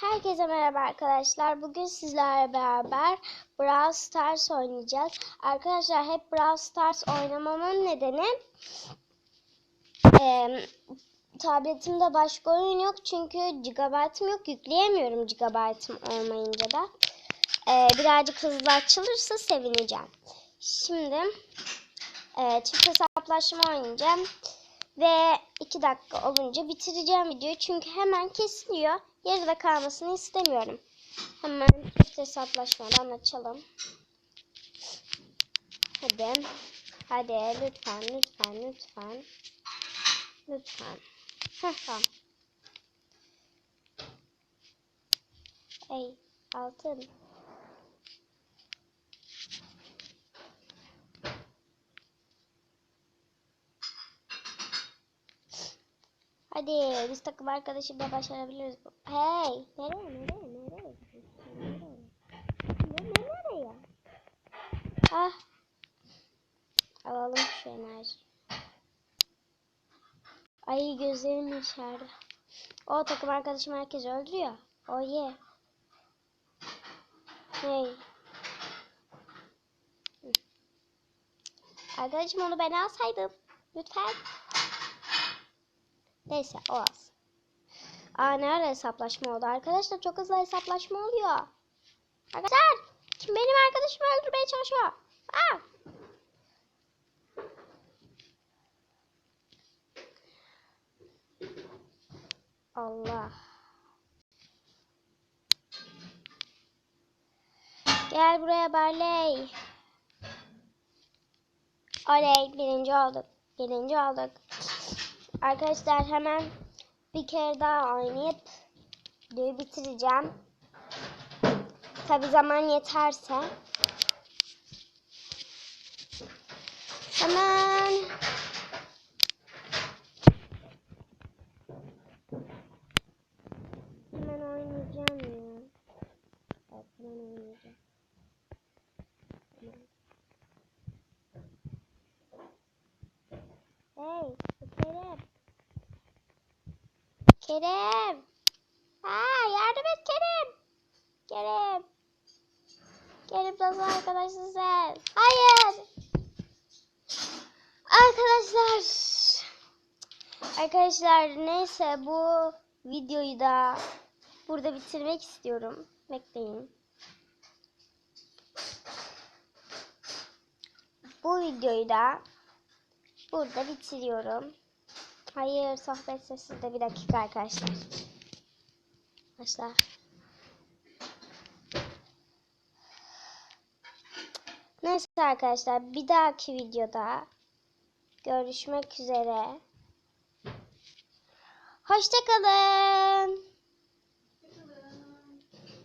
Herkese merhaba arkadaşlar. Bugün sizlerle beraber Brawl Stars oynayacağız. Arkadaşlar hep Brawl Stars oynamamın nedeni eee, tabletimde başka oyun yok. Çünkü gigabaytım yok. Yükleyemiyorum gigabaytım olmayınca da. Eee, birazcık hızlı açılırsa sevineceğim. Şimdi eee çift hesaplaşma oynayacağım. Ve 2 dakika olunca bitireceğim videoyu. Çünkü hemen kesiliyor. Yarıda kalmasını istemiyorum. Hemen çift hesaplaşmadan açalım. Hadi. Hadi lütfen lütfen lütfen. Lütfen. Heh, tamam. Ey altın. Hadi biz takım arkadaşımla başarabiliriz. Hey, nereye nereye nereye? Ne, ne nereye? Ah. Alalım şu enerji. Ay gözlerim yaşardı. O takım arkadaşım herkes öldürüyor. O ye. Hey. Hı. Arkadaşım onu ben alsaydım. Lütfen. Neyse o az. Aa nerede hesaplaşma oldu? Arkadaşlar çok hızlı hesaplaşma oluyor. Arkadaşlar kim benim arkadaşımı öldürmeye çalışıyor? Aa! Allah. Gel buraya Barley. Oley birinci olduk. Birinci olduk. Arkadaşlar hemen bir kere daha oynayıp videoyu bitireceğim. Tabi zaman yeterse. Hemen oynayacağım ya. Evet hemen oynayacağım. Hemen. Hey, Kerem. Kerem. Ha, yardım et Kerem. Kerem. Kerem nasıl arkadaşsın sen? Hayır. Arkadaşlar. Arkadaşlar neyse bu videoyu da burada bitirmek istiyorum. Bekleyin. Bu videoyu da burada bitiriyorum. Hayır sohbet sesinde bir dakika arkadaşlar. Arkadaşlar. Neyse arkadaşlar bir dahaki videoda görüşmek üzere. Hoşçakalın.